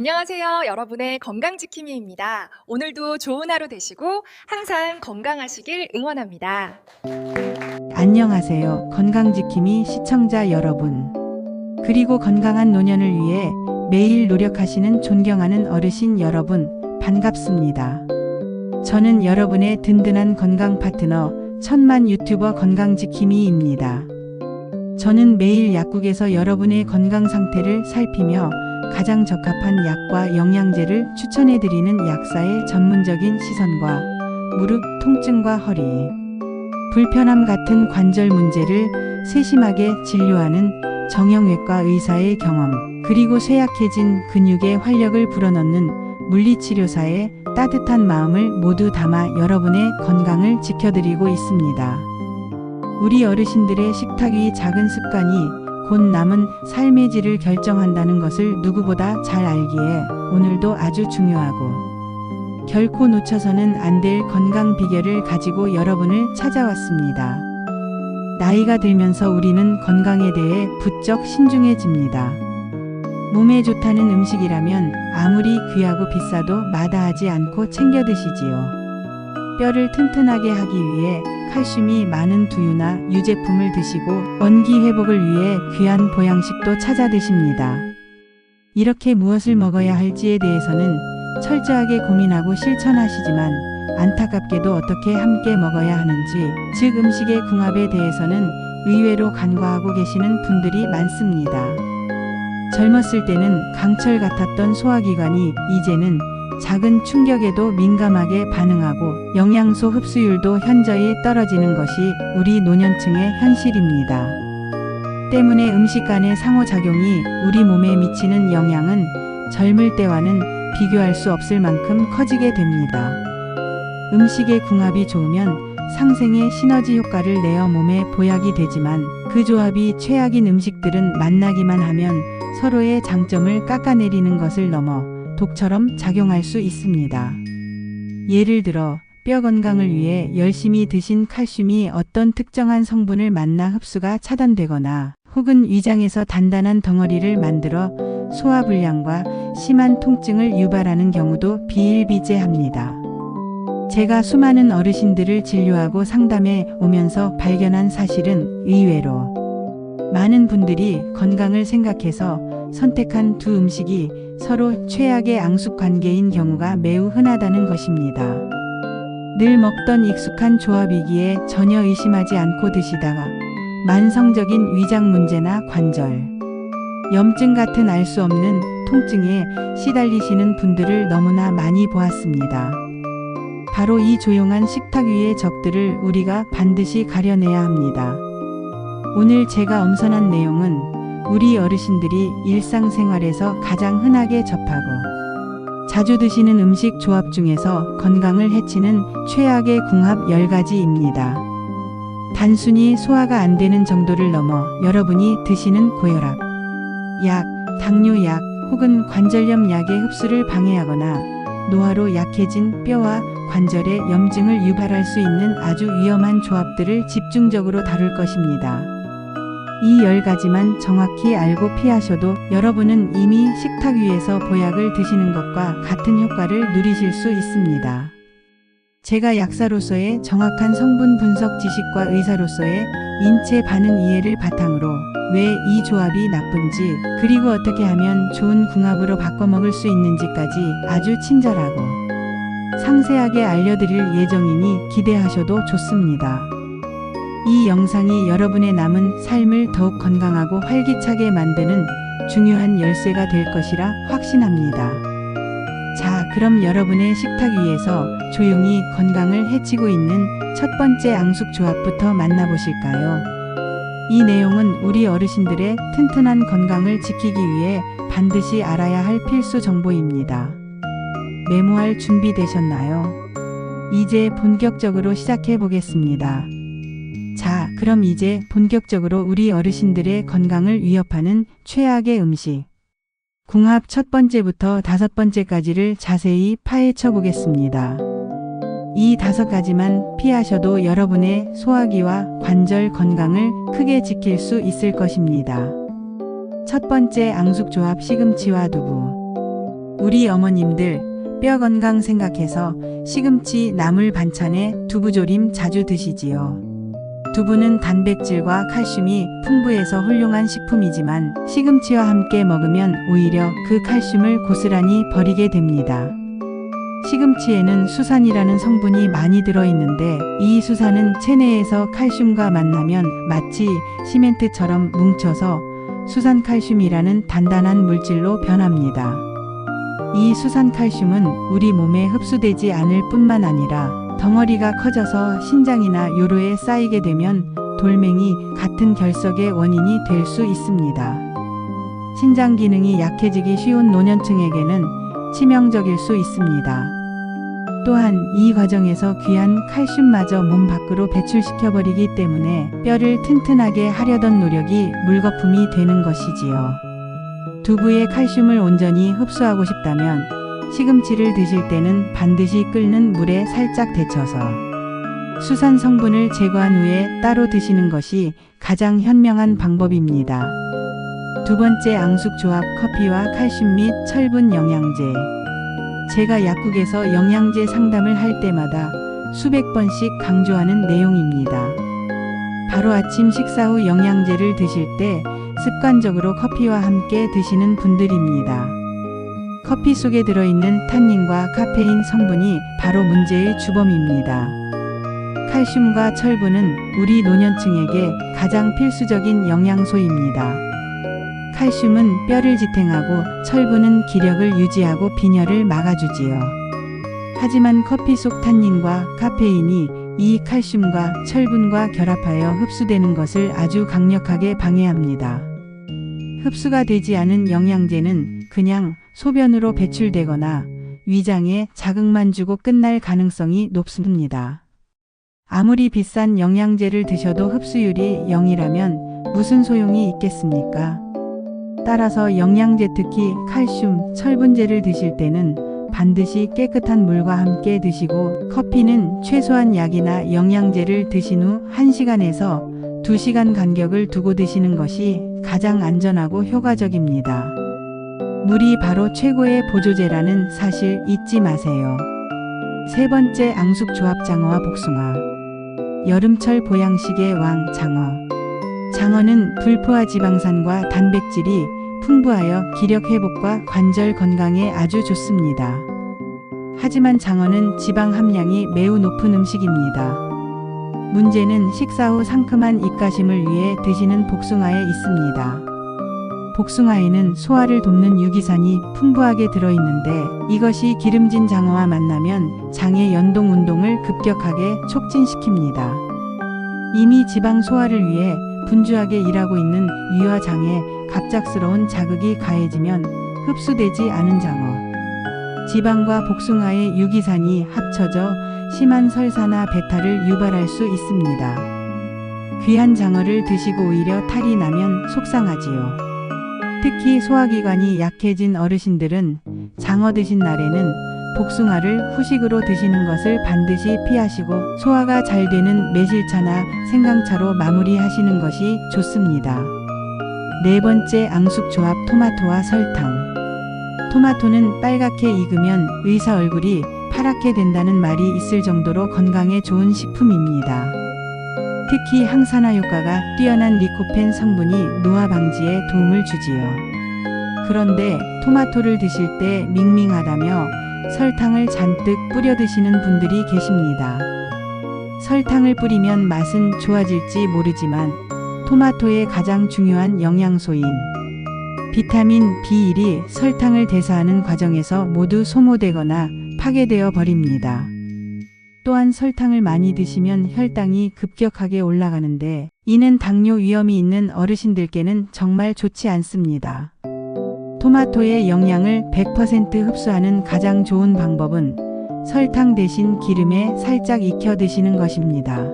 안녕하세요. 여러분의 건강지킴이입니다. 오늘도 좋은 하루 되시고 항상 건강하시길 응원합니다. 안녕하세요. 건강지킴이 시청자 여러분. 그리고 건강한 노년을 위해 매일 노력하시는 존경하는 어르신 여러분, 반갑습니다. 저는 여러분의 든든한 건강 파트너, 천만 유튜버 건강지킴이입니다. 저는 매일 약국에서 여러분의 건강 상태를 살피며 가장 적합한 약과 영양제를 추천해드리는 약사의 전문적인 시선과 무릎 통증과 허리, 불편함 같은 관절 문제를 세심하게 진료하는 정형외과 의사의 경험, 그리고 쇠약해진 근육의 활력을 불어넣는 물리치료사의 따뜻한 마음을 모두 담아 여러분의 건강을 지켜드리고 있습니다. 우리 어르신들의 식탁 위 작은 습관이 곧 남은 삶의 질을 결정한다는 것을 누구보다 잘 알기에 오늘도 아주 중요하고 결코 놓쳐서는 안 될 건강 비결을 가지고 여러분을 찾아왔습니다. 나이가 들면서 우리는 건강에 대해 부쩍 신중해집니다. 몸에 좋다는 음식이라면 아무리 귀하고 비싸도 마다하지 않고 챙겨 드시지요. 뼈를 튼튼하게 하기 위해 칼슘이 많은 두유나 유제품을 드시고 원기 회복을 위해 귀한 보양식도 찾아 드십니다. 이렇게 무엇을 먹어야 할지에 대해서는 철저하게 고민하고 실천하시지만 안타깝게도 어떻게 함께 먹어야 하는지, 즉 음식의 궁합에 대해서는 의외로 간과하고 계시는 분들이 많습니다. 젊었을 때는 강철 같았던 소화기관이 이제는 작은 충격에도 민감하게 반응하고 영양소 흡수율도 현저히 떨어지는 것이 우리 노년층의 현실입니다. 때문에 음식 간의 상호작용이 우리 몸에 미치는 영향은 젊을 때와는 비교할 수 없을 만큼 커지게 됩니다. 음식의 궁합이 좋으면 상생의 시너지 효과를 내어 몸에 보약이 되지만 그 조합이 최악인 음식들은 만나기만 하면 서로의 장점을 깎아내리는 것을 넘어 독처럼 작용할 수 있습니다. 예를 들어 뼈 건강을 위해 열심히 드신 칼슘이 어떤 특정한 성분을 만나 흡수가 차단되거나 혹은 위장에서 단단한 덩어리를 만들어 소화불량과 심한 통증을 유발하는 경우도 비일비재합니다. 제가 수많은 어르신들을 진료하고 상담해 오면서 발견한 사실은 의외로 많은 분들이 건강을 생각해서 선택한 두 음식이 서로 최악의 앙숙 관계인 경우가 매우 흔하다는 것입니다. 늘 먹던 익숙한 조합이기에 전혀 의심하지 않고 드시다가 만성적인 위장 문제나 관절, 염증 같은 알 수 없는 통증에 시달리시는 분들을 너무나 많이 보았습니다. 바로 이 조용한 식탁 위의 적들을 우리가 반드시 가려내야 합니다. 오늘 제가 엄선한 내용은 우리 어르신들이 일상생활에서 가장 흔하게 접하고 자주 드시는 음식 조합 중에서 건강을 해치는 최악의 궁합 10가지입니다. 단순히 소화가 안 되는 정도를 넘어 여러분이 드시는 고혈압, 약, 당뇨약 혹은 관절염 약의 흡수를 방해하거나 노화로 약해진 뼈와 관절의 염증을 유발할 수 있는 아주 위험한 조합들을 집중적으로 다룰 것입니다. 이 열 가지만 정확히 알고 피하셔도 여러분은 이미 식탁 위에서 보약을 드시는 것과 같은 효과를 누리실 수 있습니다. 제가 약사로서의 정확한 성분 분석 지식과 의사로서의 인체 반응 이해를 바탕으로 왜 이 조합이 나쁜지 그리고 어떻게 하면 좋은 궁합으로 바꿔 먹을 수 있는지까지 아주 친절하고 상세하게 알려드릴 예정이니 기대하셔도 좋습니다. 이 영상이 여러분의 남은 삶을 더욱 건강하고 활기차게 만드는 중요한 열쇠가 될 것이라 확신합니다. 자, 그럼 여러분의 식탁 위에서 조용히 건강을 해치고 있는 첫 번째 앙숙 조합부터 만나보실까요? 이 내용은 우리 어르신들의 튼튼한 건강을 지키기 위해 반드시 알아야 할 필수 정보입니다. 메모할 준비 되셨나요? 이제 본격적으로 시작해 보겠습니다. 자, 그럼 이제 본격적으로 우리 어르신들의 건강을 위협하는 최악의 음식. 궁합 첫 번째부터 다섯 번째까지를 자세히 파헤쳐 보겠습니다. 이 다섯 가지만 피하셔도 여러분의 소화기와 관절 건강을 크게 지킬 수 있을 것입니다. 첫 번째 앙숙 조합 시금치와 두부. 우리 어머님들 뼈 건강 생각해서 시금치 나물 반찬에 두부조림 자주 드시지요. 두부는 단백질과 칼슘이 풍부해서 훌륭한 식품이지만 시금치와 함께 먹으면 오히려 그 칼슘을 고스란히 버리게 됩니다. 시금치에는 수산이라는 성분이 많이 들어있는데 이 수산은 체내에서 칼슘과 만나면 마치 시멘트처럼 뭉쳐서 수산칼슘이라는 단단한 물질로 변합니다. 이 수산칼슘은 우리 몸에 흡수되지 않을 뿐만 아니라 덩어리가 커져서 신장이나 요로에 쌓이게 되면 돌멩이 같은 결석의 원인이 될 수 있습니다. 신장 기능이 약해지기 쉬운 노년층에게는 치명적일 수 있습니다. 또한 이 과정에서 귀한 칼슘마저 몸 밖으로 배출시켜버리기 때문에 뼈를 튼튼하게 하려던 노력이 물거품이 되는 것이지요. 두부의 칼슘을 온전히 흡수하고 싶다면 시금치를 드실 때는 반드시 끓는 물에 살짝 데쳐서 수산 성분을 제거한 후에 따로 드시는 것이 가장 현명한 방법입니다. 두 번째 앙숙 조합 커피와 칼슘 및 철분 영양제. 제가 약국에서 영양제 상담을 할 때마다 수백 번씩 강조하는 내용입니다. 바로 아침 식사 후 영양제를 드실 때 습관적으로 커피와 함께 드시는 분들입니다. 커피 속에 들어있는 탄닌과 카페인 성분이 바로 문제의 주범입니다. 칼슘과 철분은 우리 노년층에게 가장 필수적인 영양소입니다. 칼슘은 뼈를 지탱하고 철분은 기력을 유지하고 빈혈을 막아주지요. 하지만 커피 속 탄닌과 카페인이 이 칼슘과 철분과 결합하여 흡수되는 것을 아주 강력하게 방해합니다. 흡수가 되지 않은 영양제는 그냥 소변으로 배출되거나 위장에 자극만 주고 끝날 가능성이 높습니다. 아무리 비싼 영양제를 드셔도 흡수율이 0이라면 무슨 소용이 있겠습니까? 따라서 영양제 특히 칼슘, 철분제를 드실 때는 반드시 깨끗한 물과 함께 드시고 커피는 최소한 약이나 영양제를 드신 후 1시간에서 2시간 간격을 두고 드시는 것이 가장 안전하고 효과적입니다. 물이 바로 최고의 보조제라는 사실 잊지 마세요. 세 번째 앙숙 조합 장어와 복숭아. 여름철 보양식의 왕 장어. 장어는 불포화 지방산과 단백질이 풍부하여 기력 회복과 관절 건강에 아주 좋습니다. 하지만 장어는 지방 함량이 매우 높은 음식입니다. 문제는 식사 후 상큼한 입가심을 위해 드시는 복숭아에 있습니다. 복숭아에는 소화를 돕는 유기산이 풍부하게 들어있는데 이것이 기름진 장어와 만나면 장의 연동 운동을 급격하게 촉진시킵니다. 이미 지방 소화를 위해 분주하게 일하고 있는 위와 장에 갑작스러운 자극이 가해지면 흡수되지 않은 장어. 지방과 복숭아의 유기산이 합쳐져 심한 설사나 배탈을 유발할 수 있습니다. 귀한 장어를 드시고 오히려 탈이 나면 속상하지요. 특히 소화기관이 약해진 어르신들은 장어 드신 날에는 복숭아를 후식으로 드시는 것을 반드시 피하시고 소화가 잘 되는 매실차나 생강차로 마무리하시는 것이 좋습니다. 네 번째 앙숙 조합 토마토와 설탕. 토마토는 빨갛게 익으면 의사 얼굴이 파랗게 된다는 말이 있을 정도로 건강에 좋은 식품입니다. 특히 항산화 효과가 뛰어난 리코펜 성분이 노화 방지에 도움을 주지요. 그런데 토마토를 드실 때 밍밍하다며 설탕을 잔뜩 뿌려 드시는 분들이 계십니다. 설탕을 뿌리면 맛은 좋아질지 모르지만 토마토의 가장 중요한 영양소인 비타민 B1이 설탕을 대사하는 과정에서 모두 소모되거나 파괴되어 버립니다. 또한 설탕을 많이 드시면 혈당이 급격하게 올라가는데 이는 당뇨 위험이 있는 어르신들께는 정말 좋지 않습니다. 토마토의 영양을 100% 흡수하는 가장 좋은 방법은 설탕 대신 기름에 살짝 익혀 드시는 것입니다.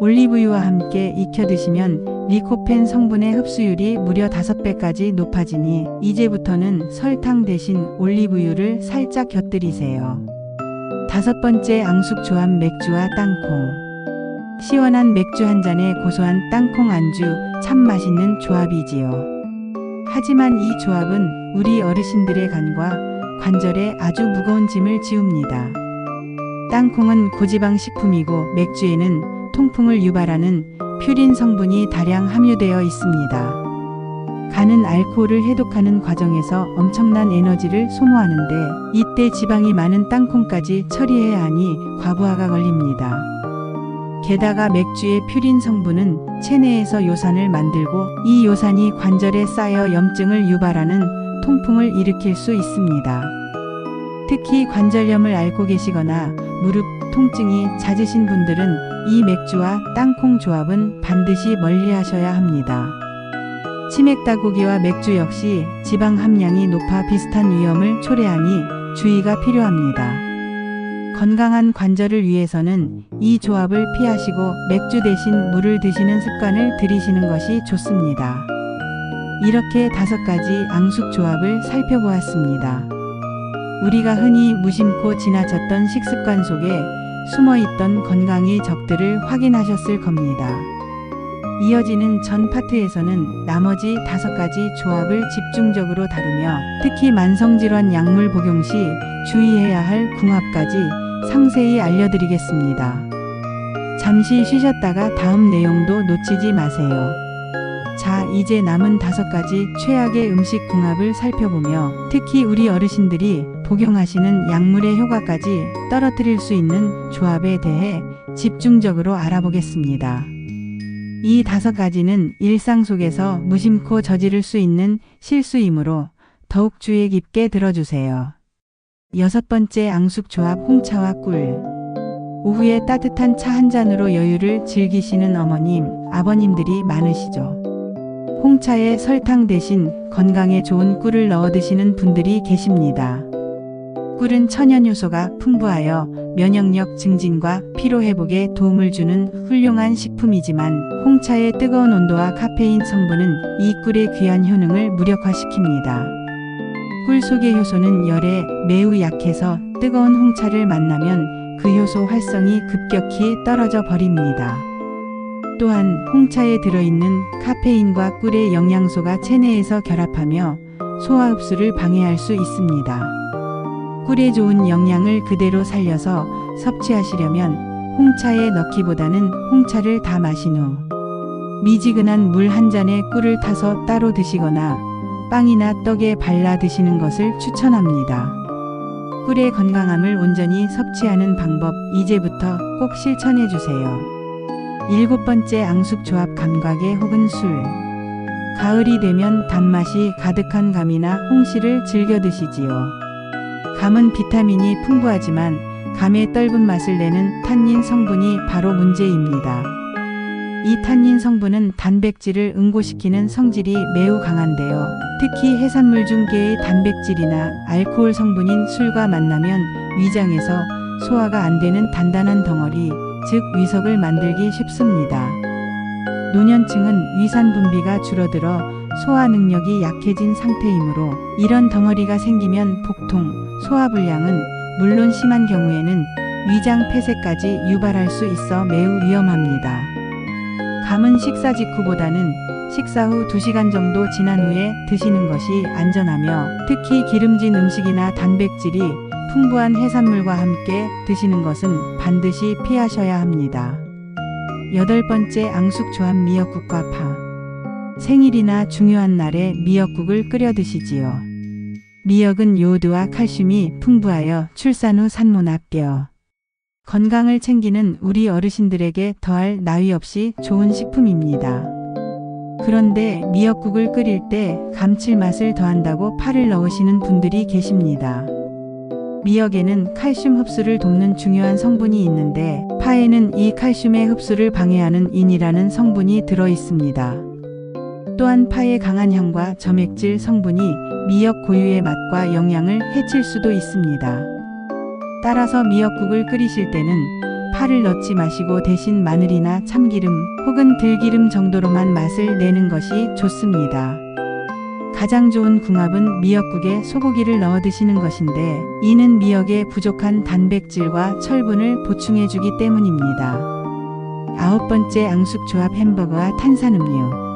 올리브유와 함께 익혀 드시면 리코펜 성분의 흡수율이 무려 5배까지 높아지니 이제부터는 설탕 대신 올리브유를 살짝 곁들이세요. 다섯 번째 앙숙 조합 맥주와 땅콩. 시원한 맥주 한 잔에 고소한 땅콩 안주 참 맛있는 조합이지요. 하지만 이 조합은 우리 어르신들의 간과 관절에 아주 무거운 짐을 지웁니다. 땅콩은 고지방 식품이고 맥주에는 통풍을 유발하는 퓨린 성분이 다량 함유되어 있습니다. 간은 알코올을 해독하는 과정에서 엄청난 에너지를 소모하는데 이때 지방이 많은 땅콩까지 처리해야 하니 과부하가 걸립니다. 게다가 맥주의 퓨린 성분은 체내에서 요산을 만들고 이 요산이 관절에 쌓여 염증을 유발하는 통풍을 일으킬 수 있습니다. 특히 관절염을 앓고 계시거나 무릎 통증이 잦으신 분들은 이 맥주와 땅콩 조합은 반드시 멀리 하셔야 합니다. 치맥 다고기와 맥주 역시 지방 함량이 높아 비슷한 위험을 초래하니 주의가 필요합니다. 건강한 관절을 위해서는 이 조합을 피하시고 맥주 대신 물을 드시는 습관을 들이시는 것이 좋습니다. 이렇게 다섯 가지 앙숙 조합을 살펴보았습니다. 우리가 흔히 무심코 지나쳤던 식습관 속에 숨어 있던 건강의 적들을 확인하셨을 겁니다. 이어지는 전 파트에서는 나머지 다섯 가지 조합을 집중적으로 다루며 특히 만성질환 약물 복용 시 주의해야 할 궁합까지 상세히 알려드리겠습니다. 잠시 쉬셨다가 다음 내용도 놓치지 마세요. 자, 이제 남은 다섯 가지 최악의 음식 궁합을 살펴보며 특히 우리 어르신들이 복용하시는 약물의 효과까지 떨어뜨릴 수 있는 조합에 대해 집중적으로 알아보겠습니다. 이 다섯 가지는 일상 속에서 무심코 저지를 수 있는 실수이므로 더욱 주의 깊게 들어주세요. 여섯 번째 앙숙 조합 홍차와 꿀. 오후에 따뜻한 차 한 잔으로 여유를 즐기시는 어머님, 아버님들이 많으시죠. 홍차에 설탕 대신 건강에 좋은 꿀을 넣어 드시는 분들이 계십니다. 꿀은 천연 요소가 풍부하여 면역력 증진과 피로 회복에 도움을 주는 훌륭한 식품이지만 홍차의 뜨거운 온도와 카페인 성분은 이 꿀의 귀한 효능을 무력화시킵니다. 꿀 속의 효소는 열에 매우 약해서 뜨거운 홍차를 만나면 그 효소 활성이 급격히 떨어져 버립니다. 또한 홍차에 들어있는 카페인과 꿀의 영양소가 체내에서 결합하며 소화 흡수를 방해할 수 있습니다. 꿀에 좋은 영양을 그대로 살려서 섭취하시려면 홍차에 넣기보다는 홍차를 다 마신 후 미지근한 물 한 잔에 꿀을 타서 따로 드시거나 빵이나 떡에 발라 드시는 것을 추천합니다. 꿀의 건강함을 온전히 섭취하는 방법 이제부터 꼭 실천해 주세요. 일곱 번째 앙숙 조합 감각의 혹은 술. 가을이 되면 단맛이 가득한 감이나 홍시를 즐겨 드시지요. 감은 비타민이 풍부하지만 감의 떫은 맛을 내는 탄닌 성분이 바로 문제입니다. 이 탄닌 성분은 단백질을 응고시키는 성질이 매우 강한데요. 특히 해산물 중계의 단백질이나 알코올 성분인 술과 만나면 위장에서 소화가 안 되는 단단한 덩어리, 즉 위석을 만들기 쉽습니다. 노년층은 위산 분비가 줄어들어 소화 능력이 약해진 상태이므로 이런 덩어리가 생기면 복통, 소화불량은 물론 심한 경우에는 위장 폐쇄까지 유발할 수 있어 매우 위험합니다. 감은 식사 직후보다는 식사 후 2시간 정도 지난 후에 드시는 것이 안전하며 특히 기름진 음식이나 단백질이 풍부한 해산물과 함께 드시는 것은 반드시 피하셔야 합니다. 여덟 번째 앙숙 조합 미역국과 파. 생일이나 중요한 날에 미역국을 끓여 드시지요. 미역은 요오드와 칼슘이 풍부하여 출산 후 산모납뼈. 건강을 챙기는 우리 어르신들에게 더할 나위 없이 좋은 식품입니다. 그런데 미역국을 끓일 때 감칠맛을 더한다고 파를 넣으시는 분들이 계십니다. 미역에는 칼슘 흡수를 돕는 중요한 성분이 있는데 파에는 이 칼슘의 흡수를 방해하는 인이라는 성분이 들어 있습니다. 또한 파의 강한 향과 점액질 성분이 미역 고유의 맛과 영양을 해칠 수도 있습니다. 따라서 미역국을 끓이실 때는 파를 넣지 마시고 대신 마늘이나 참기름 혹은 들기름 정도로만 맛을 내는 것이 좋습니다. 가장 좋은 궁합은 미역국에 소고기를 넣어 드시는 것인데 이는 미역에 부족한 단백질과 철분을 보충해 주기 때문입니다. 아홉 번째 앙숙 조합 햄버거와 탄산음료.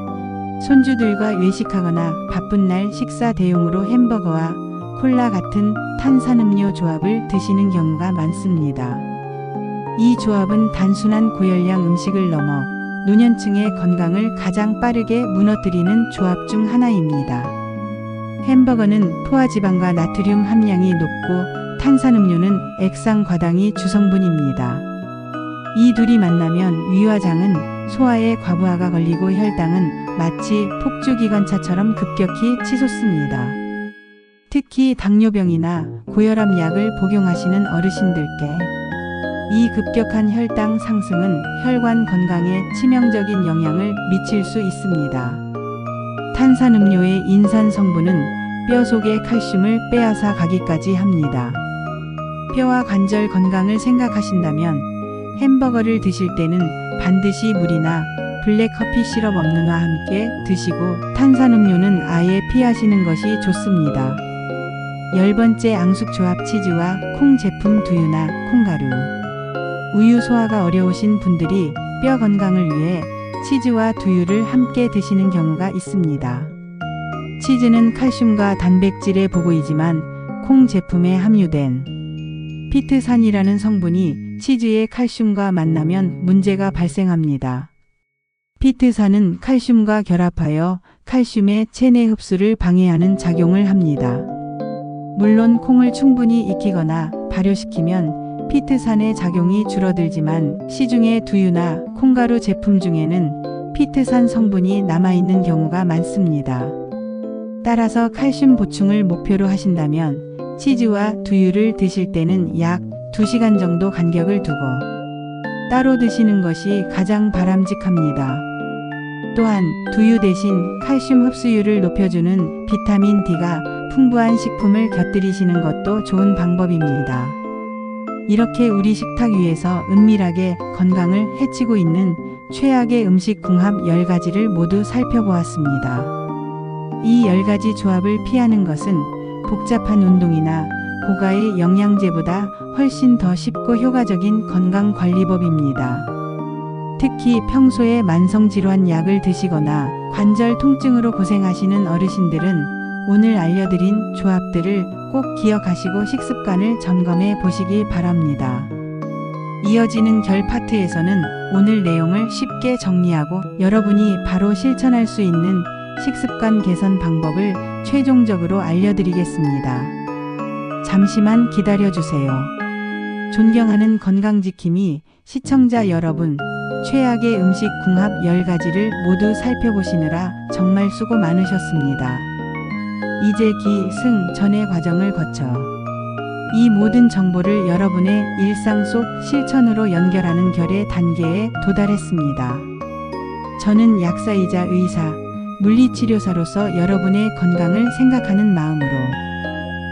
손주들과 외식하거나 바쁜 날 식사 대용으로 햄버거와 콜라 같은 탄산음료 조합을 드시는 경우가 많습니다. 이 조합은 단순한 고열량 음식을 넘어 노년층의 건강을 가장 빠르게 무너뜨리는 조합 중 하나입니다. 햄버거는 포화지방과 나트륨 함량이 높고 탄산음료는 액상 과당이 주성분입니다. 이 둘이 만나면 위화장은 소화에 과부하가 걸리고 혈당은 마치 폭주기관차처럼 급격히 치솟습니다. 특히 당뇨병이나 고혈압 약을 복용하시는 어르신들께 이 급격한 혈당 상승은 혈관 건강에 치명적인 영향을 미칠 수 있습니다. 탄산음료의 인산 성분은 뼈 속의 칼슘을 빼앗아 가기까지 합니다. 뼈와 관절 건강을 생각하신다면 햄버거를 드실 때는 반드시 물이나 블랙커피 시럽 없는와 함께 드시고 탄산음료는 아예 피하시는 것이 좋습니다. 열 번째 앙숙조합 치즈와 콩 제품 두유나 콩가루. 우유 소화가 어려우신 분들이 뼈 건강을 위해 치즈와 두유를 함께 드시는 경우가 있습니다. 치즈는 칼슘과 단백질의 보고이지만 콩 제품에 함유된 피트산이라는 성분이 치즈의 칼슘과 만나면 문제가 발생합니다. 피트산은 칼슘과 결합하여 칼슘의 체내 흡수를 방해하는 작용을 합니다. 물론 콩을 충분히 익히거나 발효시키면 피트산의 작용이 줄어들지만 시중의 두유나 콩가루 제품 중에는 피트산 성분이 남아있는 경우가 많습니다. 따라서 칼슘 보충을 목표로 하신다면 치즈와 두유를 드실 때는 약 2시간 정도 간격을 두고 따로 드시는 것이 가장 바람직합니다. 또한 두유 대신 칼슘 흡수율을 높여주는 비타민 D가 풍부한 식품을 곁들이시는 것도 좋은 방법입니다. 이렇게 우리 식탁 위에서 은밀하게 건강을 해치고 있는 최악의 음식 궁합 10가지를 모두 살펴보았습니다. 이 10가지 조합을 피하는 것은 복잡한 운동이나 고가의 영양제보다 훨씬 더 쉽고 효과적인 건강관리법입니다. 특히 평소에 만성질환 약을 드시거나 관절 통증으로 고생하시는 어르신들은 오늘 알려드린 조합들을 꼭 기억하시고 식습관을 점검해 보시기 바랍니다. 이어지는 결 파트에서는 오늘 내용을 쉽게 정리하고 여러분이 바로 실천할 수 있는 식습관 개선 방법을 최종적으로 알려드리겠습니다. 잠시만 기다려주세요. 존경하는 건강지킴이 시청자 여러분, 최악의 음식 궁합 10가지를 모두 살펴보시느라 정말 수고 많으셨습니다. 이제 기, 승, 전의 과정을 거쳐 이 모든 정보를 여러분의 일상 속 실천으로 연결하는 결의 단계에 도달했습니다. 저는 약사이자 의사, 물리치료사로서 여러분의 건강을 생각하는 마음으로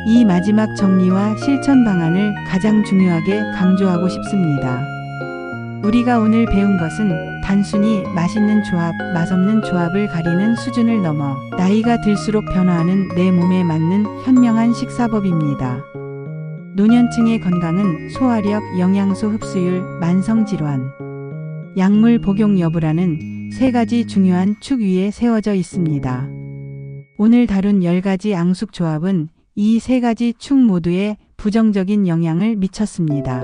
이 마지막 정리와 실천 방안을 가장 중요하게 강조하고 싶습니다. 우리가 오늘 배운 것은 단순히 맛있는 조합, 맛없는 조합을 가리는 수준을 넘어 나이가 들수록 변화하는 내 몸에 맞는 현명한 식사법입니다. 노년층의 건강은 소화력, 영양소 흡수율, 만성질환, 약물 복용 여부라는 세 가지 중요한 축 위에 세워져 있습니다. 오늘 다룬 10가지 앙숙 조합은 이 세 가지 축 모두에 부정적인 영향을 미쳤습니다.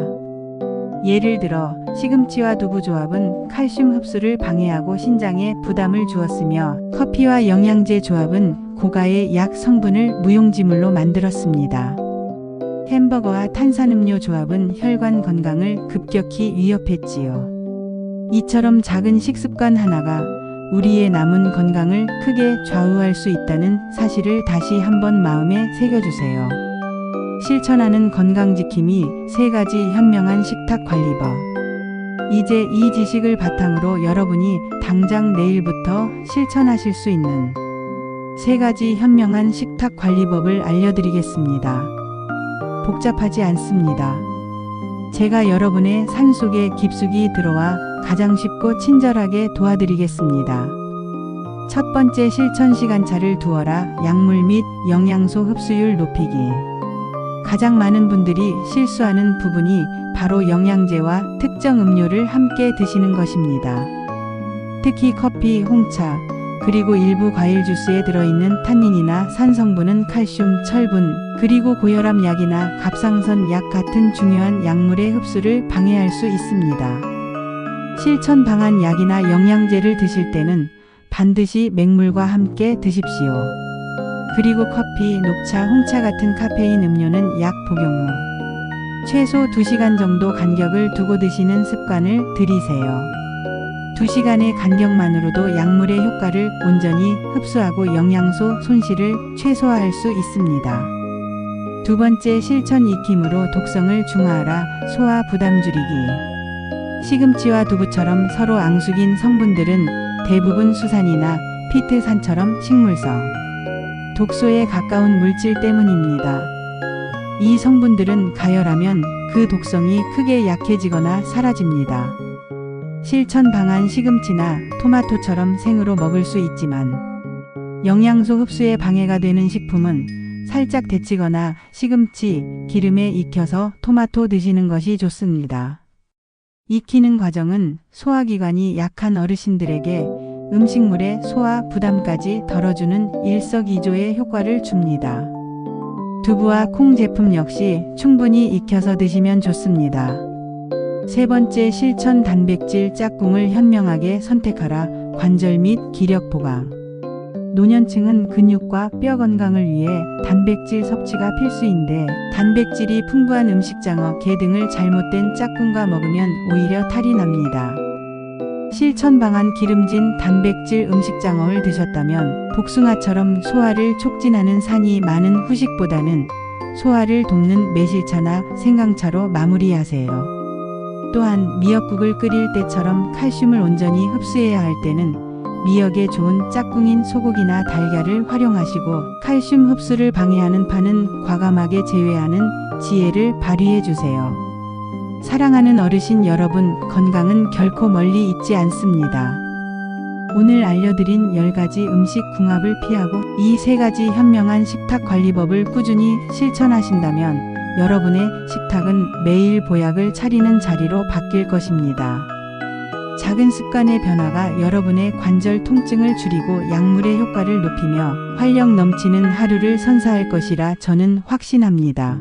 예를 들어 시금치와 두부 조합은 칼슘 흡수를 방해하고 신장에 부담을 주었으며 커피와 영양제 조합은 고가의 약 성분을 무용지물로 만들었습니다. 햄버거와 탄산음료 조합은 혈관 건강을 급격히 위협했지요. 이처럼 작은 식습관 하나가 우리의 남은 건강을 크게 좌우할 수 있다는 사실을 다시 한번 마음에 새겨주세요. 실천하는 건강지킴이 세 가지 현명한 식탁 관리법. 이제 이 지식을 바탕으로 여러분이 당장 내일부터 실천하실 수 있는 세 가지 현명한 식탁 관리법을 알려드리겠습니다. 복잡하지 않습니다. 제가 여러분의 산 속에 깊숙이 들어와 가장 쉽고 친절하게 도와드리겠습니다. 첫 번째 실천 시간차를 두어라 약물 및 영양소 흡수율 높이기. 가장 많은 분들이 실수하는 부분이 바로 영양제와 특정 음료를 함께 드시는 것입니다. 특히 커피, 홍차, 그리고 일부 과일 주스에 들어있는 탄닌이나 산 성분은 칼슘, 철분, 그리고 고혈압 약이나 갑상선 약 같은 중요한 약물의 흡수를 방해할 수 있습니다. 실천 방안 약이나 영양제를 드실 때는 반드시 맹물과 함께 드십시오. 그리고 커피, 녹차, 홍차 같은 카페인 음료는 약 복용 후 최소 2시간 정도 간격을 두고 드시는 습관을 들이세요. 2시간의 간격만으로도 약물의 효과를 온전히 흡수하고 영양소 손실을 최소화할 수 있습니다. 두 번째 실천 익힘으로 독성을 중화하라 소화 부담 줄이기. 시금치와 두부처럼 서로 앙숙인 성분들은 대부분 수산이나 피트산처럼 식물성. 독소에 가까운 물질 때문입니다. 이 성분들은 가열하면 그 독성이 크게 약해지거나 사라집니다. 실천 방안 시금치나 토마토처럼 생으로 먹을 수 있지만 영양소 흡수에 방해가 되는 식품은 살짝 데치거나 시금치 기름에 익혀서 토마토 드시는 것이 좋습니다. 익히는 과정은 소화기관이 약한 어르신들에게 음식물의 소화 부담까지 덜어주는 일석이조의 효과를 줍니다. 두부와 콩 제품 역시 충분히 익혀서 드시면 좋습니다. 세 번째 실천 단백질 짝꿍을 현명하게 선택하라 관절 및 기력 보강. 노년층은 근육과 뼈 건강을 위해 단백질 섭취가 필수인데 단백질이 풍부한 음식 장어, 게 등을 잘못된 짝꿍과 먹으면 오히려 탈이 납니다. 실천 방안 기름진 단백질 음식장어를 드셨다면 복숭아처럼 소화를 촉진하는 산이 많은 후식보다는 소화를 돕는 매실차나 생강차로 마무리하세요. 또한 미역국을 끓일 때처럼 칼슘을 온전히 흡수해야 할 때는 미역에 좋은 짝꿍인 소고기나 달걀을 활용하시고 칼슘 흡수를 방해하는 파는 과감하게 제외하는 지혜를 발휘해 주세요. 사랑하는 어르신 여러분, 건강은 결코 멀리 있지 않습니다. 오늘 알려드린 10가지 음식 궁합을 피하고 이 세 가지 현명한 식탁 관리법을 꾸준히 실천하신다면 여러분의 식탁은 매일 보약을 차리는 자리로 바뀔 것입니다. 작은 습관의 변화가 여러분의 관절 통증을 줄이고 약물의 효과를 높이며 활력 넘치는 하루를 선사할 것이라 저는 확신합니다.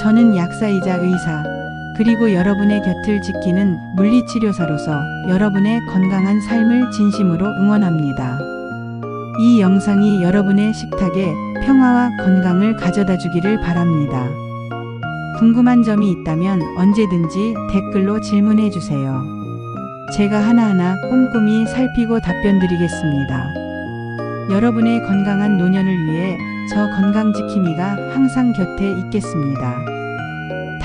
저는 약사이자 의사, 그리고 여러분의 곁을 지키는 물리치료사로서 여러분의 건강한 삶을 진심으로 응원합니다. 이 영상이 여러분의 식탁에 평화와 건강을 가져다 주기를 바랍니다. 궁금한 점이 있다면 언제든지 댓글로 질문해 주세요. 제가 하나하나 꼼꼼히 살피고 답변 드리겠습니다. 여러분의 건강한 노년을 위해 저 건강지킴이가 항상 곁에 있겠습니다.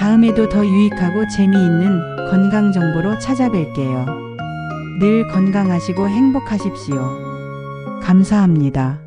다음에도 더 유익하고 재미있는 건강 정보로 찾아뵐게요. 늘 건강하시고 행복하십시오. 감사합니다.